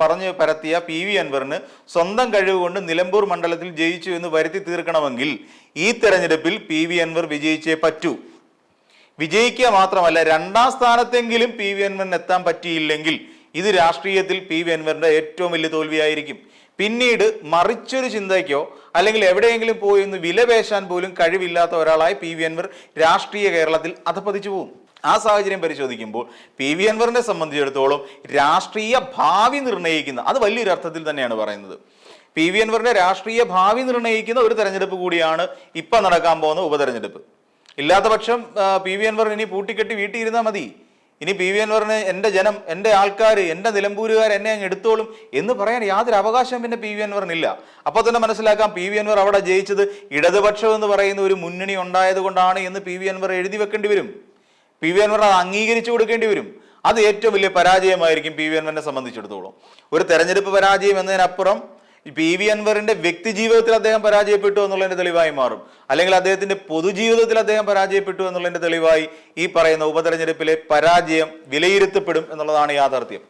പറഞ്ഞ് പരത്തിയ പി വി അൻവറിന് സ്വന്തം കഴിവ് കൊണ്ട് നിലമ്പൂർ മണ്ഡലത്തിൽ ജയിച്ചു എന്ന് വരുത്തി തീർക്കണമെങ്കിൽ ഈ തെരഞ്ഞെടുപ്പിൽ പി വി അൻവർ വിജയിച്ചേ പറ്റൂ. വിജയിക്കുക മാത്രമല്ല രണ്ടാം സ്ഥാനത്തെങ്കിലും പി വി അൻവറിന് എത്താൻ പറ്റിയില്ലെങ്കിൽ ഇത് രാഷ്ട്രീയത്തിൽ പി വി അൻവറിന്റെ ഏറ്റവും വലിയ തോൽവിയായിരിക്കും. പിന്നീട് മറിച്ചൊരു ചിന്തയ്ക്കോ അല്ലെങ്കിൽ എവിടെയെങ്കിലും പോയി ഒന്ന് വിലപേശാൻ പോലും കഴിവില്ലാത്ത ഒരാളായി പി വി അൻവർ രാഷ്ട്രീയ കേരളത്തിൽ അധപ്പതിച്ചു പോകും. ആ സാഹചര്യം പരിശോധിക്കുമ്പോൾ പി വി അൻവറിനെ സംബന്ധിച്ചിടത്തോളം രാഷ്ട്രീയ ഭാവി നിർണയിക്കുന്ന അത് വലിയൊരു അർത്ഥത്തിൽ തന്നെയാണ് പറയുന്നത്. പി വി അൻവറിന്റെ രാഷ്ട്രീയ ഭാവി നിർണയിക്കുന്ന ഒരു തെരഞ്ഞെടുപ്പ് കൂടിയാണ് ഇപ്പൊ നടക്കാൻ പോകുന്ന ഉപതെരഞ്ഞെടുപ്പ്. ഇല്ലാത്ത പക്ഷം പി വി അൻവർ ഇനി പൂട്ടിക്കെട്ടി വീട്ടിൽ ഇരുന്നാൽ മതി. ഇനി പി വി അൻവറിന് എന്റെ ജനം എന്റെ ആൾക്കാർ എന്റെ നിലമ്പൂരുകാർ എന്നെ അങ്ങ് എടുത്തോളും എന്ന് പറയാൻ യാതൊരു അവകാശം പിന്നെ പി വി അൻവറിനില്ല. അപ്പോൾ തന്നെ മനസ്സിലാക്കാം പി വി അൻവർ അവിടെ ജയിച്ചത് ഇടതുപക്ഷം എന്ന് പറയുന്ന ഒരു മുന്നണി ഉണ്ടായത് കൊണ്ടാണ് എന്ന് പി വി അൻവർ എഴുതി വെക്കേണ്ടി വരും. പി വി അൻവർ അത് അംഗീകരിച്ചു കൊടുക്കേണ്ടി വരും. അത് ഏറ്റവും വലിയ പരാജയമായിരിക്കും പി വി അൻവറിനെ സംബന്ധിച്ചിടത്തോളം. ഒരു തെരഞ്ഞെടുപ്പ് പരാജയം എന്നതിനപ്പുറം പി വി അൻവറിന്റെ വ്യക്തി ജീവിതത്തിൽ അദ്ദേഹം പരാജയപ്പെട്ടു എന്നുള്ളതിന്റെ തെളിവായി മാറും. അല്ലെങ്കിൽ അദ്ദേഹത്തിന്റെ പൊതുജീവിതത്തിൽ അദ്ദേഹം പരാജയപ്പെട്ടു എന്നുള്ളതിന്റെ തെളിവായി ഈ പറയുന്ന ഉപതെരഞ്ഞെടുപ്പിലെ പരാജയം വിലയിരുത്തപ്പെടും എന്നുള്ളതാണ് യാഥാർത്ഥ്യം.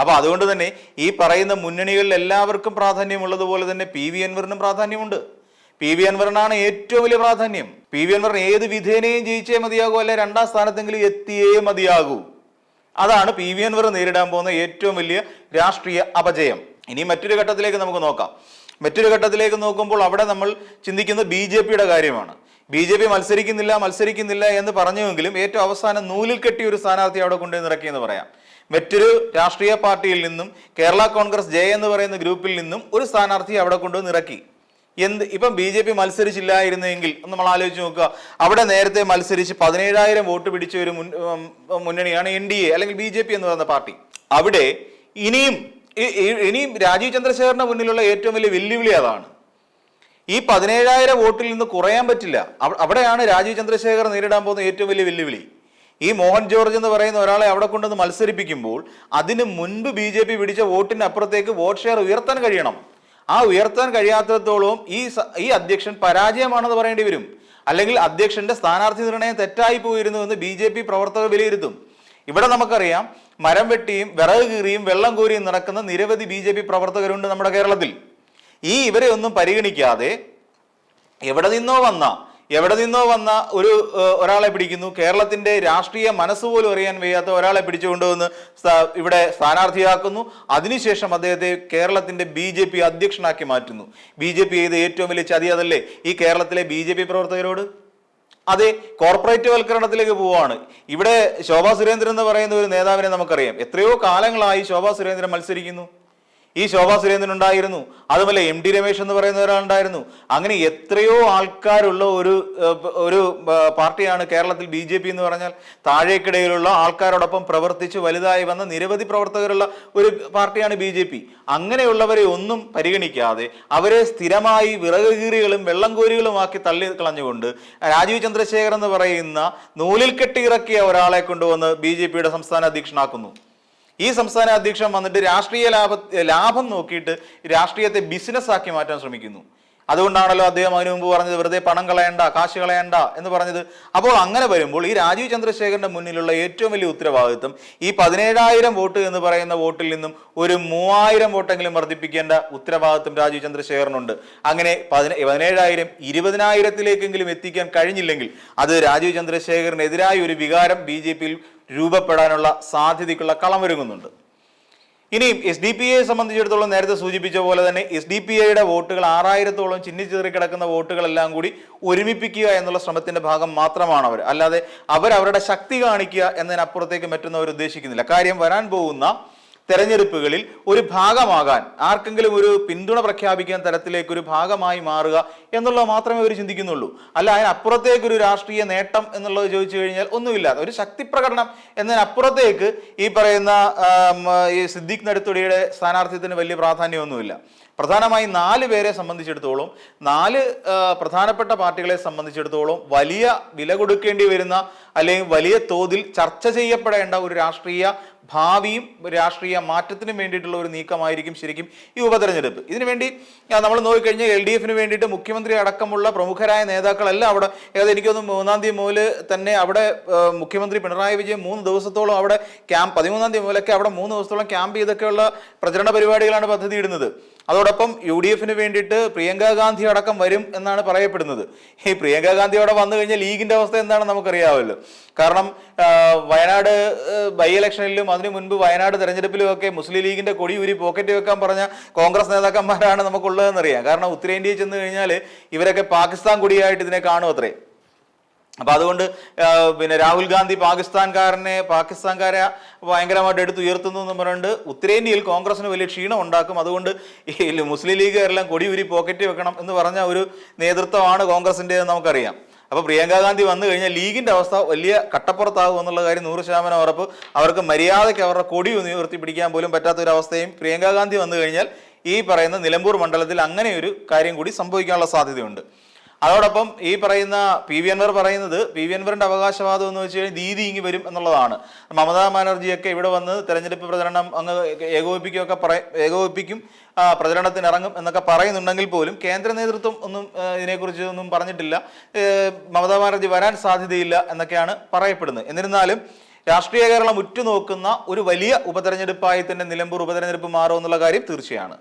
അപ്പൊ അതുകൊണ്ട് തന്നെ ഈ പറയുന്ന മുന്നണികളിൽ എല്ലാവർക്കും പ്രാധാന്യമുള്ളതുപോലെ തന്നെ പി വി അൻവറിനും പ്രാധാന്യമുണ്ട്. പി വി അൻവറിനാണ് ഏറ്റവും വലിയ പ്രാധാന്യം. പി വി അൻവറിന് ഏത് വിധേനയും ജയിച്ചേ മതിയാകൂ അല്ലെ രണ്ടാം സ്ഥാനത്തെങ്കിലും എത്തിയേ മതിയാകൂ. അതാണ് പി വി അൻവർ നേരിടാൻ പോകുന്ന ഏറ്റവും വലിയ രാഷ്ട്രീയ അപജയം. ഇനി മറ്റൊരു ഘട്ടത്തിലേക്ക് നമുക്ക് നോക്കാം. മറ്റൊരു ഘട്ടത്തിലേക്ക് നോക്കുമ്പോൾ അവിടെ നമ്മൾ ചിന്തിക്കുന്നത് ബി ജെ പിയുടെ കാര്യമാണ്. ബി ജെ പി മത്സരിക്കുന്നില്ല മത്സരിക്കുന്നില്ല എന്ന് പറഞ്ഞുവെങ്കിലും ഏറ്റവും അവസാനം നൂലിൽ കെട്ടിയ ഒരു സ്ഥാനാർത്ഥി അവിടെ കൊണ്ടുവന്ന് ഇറക്കിയെന്ന് പറയാം. മറ്റൊരു രാഷ്ട്രീയ പാർട്ടിയിൽ നിന്നും കേരള കോൺഗ്രസ് ജെ എന്ന് പറയുന്ന ഗ്രൂപ്പിൽ നിന്നും ഒരു സ്ഥാനാർത്ഥി അവിടെ കൊണ്ടുവന്ന് ഇറക്കി എന്ത്? ഇപ്പം ബി ജെ പി മത്സരിച്ചില്ലായിരുന്നെങ്കിൽ നമ്മൾ ആലോചിച്ച് നോക്കുക. അവിടെ നേരത്തെ മത്സരിച്ച് പതിനേഴായിരം വോട്ട് പിടിച്ച ഒരു മുന്നണിയാണ് എൻ ഡി എ അല്ലെങ്കിൽ ബി ജെ പി എന്ന് പറയുന്ന പാർട്ടി. അവിടെ ഇനിയും ഇനിയും രാജീവ് ചന്ദ്രശേഖറിന്റെ മുന്നിലുള്ള ഏറ്റവും വലിയ വെല്ലുവിളി അതാണ്. ഈ പതിനേഴായിരം വോട്ടിൽ നിന്ന് കുറയാൻ പറ്റില്ല. അവിടെയാണ് രാജീവ് ചന്ദ്രശേഖർ നേരിടാൻ പോകുന്ന ഏറ്റവും വലിയ വെല്ലുവിളി. ഈ മോഹൻ ജോർജ് എന്ന് പറയുന്ന ഒരാളെ അവിടെ കൊണ്ടുവന്ന് മത്സരിപ്പിക്കുമ്പോൾ അതിന് മുൻപ് ബി ജെ പി പിടിച്ച വോട്ടിന് അപ്പുറത്തേക്ക് വോട്ട് ഷെയർ ഉയർത്താൻ കഴിയണം. ആ ഉയർത്താൻ കഴിയാത്തടത്തോളം ഈ ഈ അധ്യക്ഷൻ പരാജയമാണെന്ന് പറയേണ്ടി വരും. അല്ലെങ്കിൽ അധ്യക്ഷന്റെ സ്ഥാനാർത്ഥി നിർണയം തെറ്റായി പോയിരുന്നു എന്ന് ബി പ്രവർത്തകർ വിലയിരുത്തും. ഇവിടെ നമുക്കറിയാം മരം വെട്ടിയും വിറക് കീറിയും വെള്ളം കോരിയും നടക്കുന്ന നിരവധി ബി ജെ പി പ്രവർത്തകരുണ്ട് നമ്മുടെ കേരളത്തിൽ. ഈ ഇവരെ ഒന്നും പരിഗണിക്കാതെ എവിടെ നിന്നോ വന്ന എവിടെ നിന്നോ വന്ന ഒരു ഒരാളെ പിടിക്കുന്നു. കേരളത്തിന്റെ രാഷ്ട്രീയ മനസ്സ് പോലും അറിയാൻ വയ്യാത്ത ഒരാളെ പിടിച്ചുകൊണ്ടുവന്ന് ഇവിടെ സ്ഥാനാർത്ഥിയാക്കുന്നു. അതിനുശേഷം അദ്ദേഹത്തെ കേരളത്തിന്റെ ബി ജെ പി അധ്യക്ഷനാക്കി മാറ്റുന്നു. ബി ജെ പി ചെയ്ത ഏറ്റവും വലിയ ചതി അതല്ലേ? ഈ കേരളത്തിലെ ബി ജെ പി പ്രവർത്തകരോട് അതെ കോർപ്പറേറ്റ് വൽക്കരണത്തിലേക്ക് പോവുകയാണ്. ഇവിടെ ശോഭാ സുരേന്ദ്രൻ എന്ന് പറയുന്ന ഒരു നേതാവിനെ നമുക്കറിയാം. എത്രയോ കാലങ്ങളായി ശോഭാ സുരേന്ദ്രൻ മത്സരിക്കുന്നു. ഈ ശോഭാ സുരേന്ദ്രൻ ഉണ്ടായിരുന്നു. അതുപോലെ എം ടി രമേശ് എന്ന് പറയുന്ന ഒരാളുണ്ടായിരുന്നു. അങ്ങനെ എത്രയോ ആൾക്കാരുള്ള ഒരു ഒരു പാർട്ടിയാണ് കേരളത്തിൽ ബി ജെ പി എന്ന് പറഞ്ഞാൽ. താഴേക്കിടയിലുള്ള ആൾക്കാരോടൊപ്പം പ്രവർത്തിച്ച് വലുതായി വന്ന നിരവധി പ്രവർത്തകരുള്ള ഒരു പാർട്ടിയാണ് ബി ജെ പി. അങ്ങനെയുള്ളവരെ ഒന്നും പരിഗണിക്കാതെ അവരെ സ്ഥിരമായി വിറക് കീറികളും വെള്ളം കോരികളുമാക്കി തള്ളി കളഞ്ഞുകൊണ്ട് രാജീവ് ചന്ദ്രശേഖർ എന്ന് പറയുന്ന നൂലിൽ കെട്ടിയിറക്കിയ ഒരാളെ കൊണ്ടുവന്ന് ബി ജെ പിയുടെ സംസ്ഥാന അധ്യക്ഷനാക്കുന്നു. ഈ സംസ്ഥാന അധ്യക്ഷൻ വന്നിട്ട് രാഷ്ട്രീയ ലാഭ ലാഭം നോക്കിയിട്ട് രാഷ്ട്രീയത്തെ ബിസിനസ് ആക്കി മാറ്റാൻ ശ്രമിക്കുന്നു. അതുകൊണ്ടാണല്ലോ അദ്ദേഹം അതിനു മുമ്പ് പറഞ്ഞത് വെറുതെ പണം കളയണ്ട കാശ് കളയണ്ട എന്ന് പറഞ്ഞത്. അപ്പോൾ അങ്ങനെ വരുമ്പോൾ ഈ രാജീവ് ചന്ദ്രശേഖരന്റെ മുന്നിലുള്ള ഏറ്റവും വലിയ ഉത്തരവാദിത്വം ഈ പതിനേഴായിരം വോട്ട് എന്ന് പറയുന്ന വോട്ടിൽ നിന്നും ഒരു മൂവായിരം വോട്ടെങ്കിലും വർദ്ധിപ്പിക്കേണ്ട ഉത്തരവാദിത്വം രാജീവ് ചന്ദ്രശേഖരനുണ്ട്. അങ്ങനെ പതിന പതിനേഴായിരം ഇരുപതിനായിരത്തിലേക്കെങ്കിലും എത്തിക്കാൻ കഴിഞ്ഞില്ലെങ്കിൽ അത് രാജീവ് ചന്ദ്രശേഖരനെതിരായ ഒരു വികാരം ബി ജെ പിയിൽ രൂപപ്പെടാനുള്ള സാധ്യതയ്ക്കുള്ള കളമൊരുങ്ങുന്നുണ്ട്. ഇനിയും എസ് ഡി പി എയെ സംബന്ധിച്ചിടത്തോളം നേരത്തെ സൂചിപ്പിച്ച പോലെ തന്നെ എസ് ഡി പി എയുടെ വോട്ടുകൾ ആറായിരത്തോളം ചിന്നിച്ചേറി കിടക്കുന്ന വോട്ടുകളെല്ലാം കൂടി ഒരുമിപ്പിക്കുക എന്നുള്ള ശ്രമത്തിന്റെ ഭാഗം മാത്രമാണ് അവർ. അല്ലാതെ അവർ അവരുടെ ശക്തി കാണിക്കുക എന്നതിനപ്പുറത്തേക്ക് മറ്റൊന്നും അവർ ഉദ്ദേശിക്കുന്നില്ല. കാര്യം വരാൻ പോകുന്ന തെരഞ്ഞെടുപ്പുകളിൽ ഒരു ഭാഗമാകാൻ ആർക്കെങ്കിലും ഒരു പിന്തുണ പ്രഖ്യാപിക്കാൻ തരത്തിലേക്ക് ഒരു ഭാഗമായി മാറുക എന്നുള്ളത് മാത്രമേ അവർ ചിന്തിക്കുന്നുള്ളൂ. അല്ല അതിനപ്പുറത്തേക്ക് ഒരു രാഷ്ട്രീയ നേട്ടം എന്നുള്ളത് ചോദിച്ചു കഴിഞ്ഞാൽ ഒന്നുമില്ല. ഒരു ശക്തി പ്രകടനം എന്നതിനപ്പുറത്തേക്ക് ഈ പറയുന്ന ഈ സിദ്ദീഖ് നടുത്തുടിയുടെ സ്ഥാനാർത്ഥ്യത്തിന് വലിയ പ്രാധാന്യമൊന്നുമില്ല. പ്രധാനമായും നാല് പേരെ സംബന്ധിച്ചിടത്തോളം നാല് പ്രധാനപ്പെട്ട പാർട്ടികളെ സംബന്ധിച്ചിടത്തോളം വലിയ വില കൊടുക്കേണ്ടി വരുന്ന അല്ലെങ്കിൽ വലിയ തോതിൽ ചർച്ച ചെയ്യപ്പെടേണ്ട ഒരു രാഷ്ട്രീയ ഭാവിയും രാഷ്ട്രീയ മാറ്റത്തിനും വേണ്ടിയിട്ടുള്ള ഒരു നീക്കമായിരിക്കും ശരിക്കും ഈ ഉപതെരഞ്ഞെടുപ്പ്. ഇതിനുവേണ്ടി നമ്മൾ നോക്കിക്കഴിഞ്ഞാൽ എൽ ഡി എഫിന് വേണ്ടിയിട്ട് മുഖ്യമന്ത്രി അടക്കമുള്ള പ്രമുഖരായ നേതാക്കളെല്ലാം അവിടെ ഏതാ എനിക്കൊന്ന് മൂന്നാം തീയതി മുതൽ തന്നെ അവിടെ മുഖ്യമന്ത്രി പിണറായി വിജയൻ മൂന്ന് ദിവസത്തോളം അവിടെ ക്യാമ്പ് പതിമൂന്നാം തീയതി മുതലൊക്കെ അവിടെ മൂന്ന് ദിവസത്തോളം ക്യാമ്പ് ചെയ്തൊക്കെയുള്ള പ്രചരണ പരിപാടികളാണ് പദ്ധതി ഇടുന്നത് അതോടൊപ്പം യു ഡി എഫിന് വേണ്ടിയിട്ട് പ്രിയങ്ക ഗാന്ധി അടക്കം വരും എന്നാണ് പറയപ്പെടുന്നത്. ഈ പ്രിയങ്ക ഗാന്ധി അവിടെ വന്നു കഴിഞ്ഞാൽ ലീഗിന്റെ അവസ്ഥ എന്താണെന്ന് നമുക്കറിയാമല്ലോ. കാരണം വയനാട് ബൈ ഇലക്ഷനിലും അതിനു മുൻപ് വയനാട് തെരഞ്ഞെടുപ്പിലും ഒക്കെ മുസ്ലിം ലീഗിന്റെ കൊടി ഊരി പോക്കറ്റ് വെക്കാൻ പറഞ്ഞ കോൺഗ്രസ് നേതാക്കന്മാരാണ് നമുക്കുള്ളതെന്നറിയാം. കാരണം ഉത്തരേന്ത്യയിൽ ചെന്ന് കഴിഞ്ഞാൽ ഇവരൊക്കെ പാകിസ്ഥാൻ കൊടിയായിട്ട് ഇതിനെ കാണും അത്രേ. അപ്പൊ അതുകൊണ്ട് പിന്നെ രാഹുൽ ഗാന്ധി പാകിസ്ഥാൻകാരനെ പാകിസ്ഥാൻകാരെ ഭയങ്കരമായിട്ട് എടുത്ത് ഉയർത്തുന്നു എന്ന് പറഞ്ഞുകൊണ്ട് ഉത്തരേന്ത്യയിൽ കോൺഗ്രസിന് വലിയ ക്ഷീണം ഉണ്ടാക്കും. അതുകൊണ്ട് ഈ മുസ്ലിം കൊടി ഉരി പോക്കറ്റ് വെക്കണം എന്ന് പറഞ്ഞ ഒരു നേതൃത്വമാണ് കോൺഗ്രസിന്റെ നമുക്കറിയാം. അപ്പൊ പ്രിയങ്ക ഗാന്ധി വന്നു കഴിഞ്ഞാൽ ലീഗിന്റെ അവസ്ഥ വലിയ കട്ടപ്പുറത്താകും എന്നുള്ള കാര്യം നൂറ് ശതമാനം ഉറപ്പ്. അവർക്ക് മര്യാദയ്ക്ക് അവരുടെ കൊടി ഉയർത്തി പിടിക്കാൻ പോലും പറ്റാത്ത ഒരു അവസ്ഥയും പ്രിയങ്ക ഗാന്ധി വന്നു കഴിഞ്ഞാൽ ഈ പറയുന്ന നിലമ്പൂർ മണ്ഡലത്തിൽ അങ്ങനെ ഒരു കാര്യം കൂടി സംഭവിക്കാനുള്ള സാധ്യതയുണ്ട്. അതോടൊപ്പം ഈ പറയുന്ന പി വി അൻവർ പറയുന്നത് പി വി അൻവറിന്റെ അവകാശവാദം എന്ന് വെച്ച് കഴിഞ്ഞാൽ നീതി ഇങ്ങി വരും എന്നുള്ളതാണ്. മമതാ ബാനർജിയൊക്കെ ഇവിടെ വന്ന് തെരഞ്ഞെടുപ്പ് പ്രചരണം അങ്ങ് ഏകോപിപ്പിക്കുകയൊക്കെ പറ ഏകോപിപ്പിക്കും പ്രചരണത്തിന് ഇറങ്ങും എന്നൊക്കെ പറയുന്നുണ്ടെങ്കിൽ പോലും കേന്ദ്ര നേതൃത്വം ഒന്നും ഇതിനെക്കുറിച്ച് ഒന്നും പറഞ്ഞിട്ടില്ല. മമതാ ബാനർജി വരാൻ സാധ്യതയില്ല എന്നൊക്കെയാണ് പറയപ്പെടുന്നത്. എന്നിരുന്നാലും രാഷ്ട്രീയ കേരളം ഉറ്റുനോക്കുന്ന ഒരു വലിയ ഉപതെരഞ്ഞെടുപ്പായി തന്നെ നിലമ്പൂർ ഉപതെരഞ്ഞെടുപ്പ് മാറുമെന്നുള്ള കാര്യം തീർച്ചയാണ്.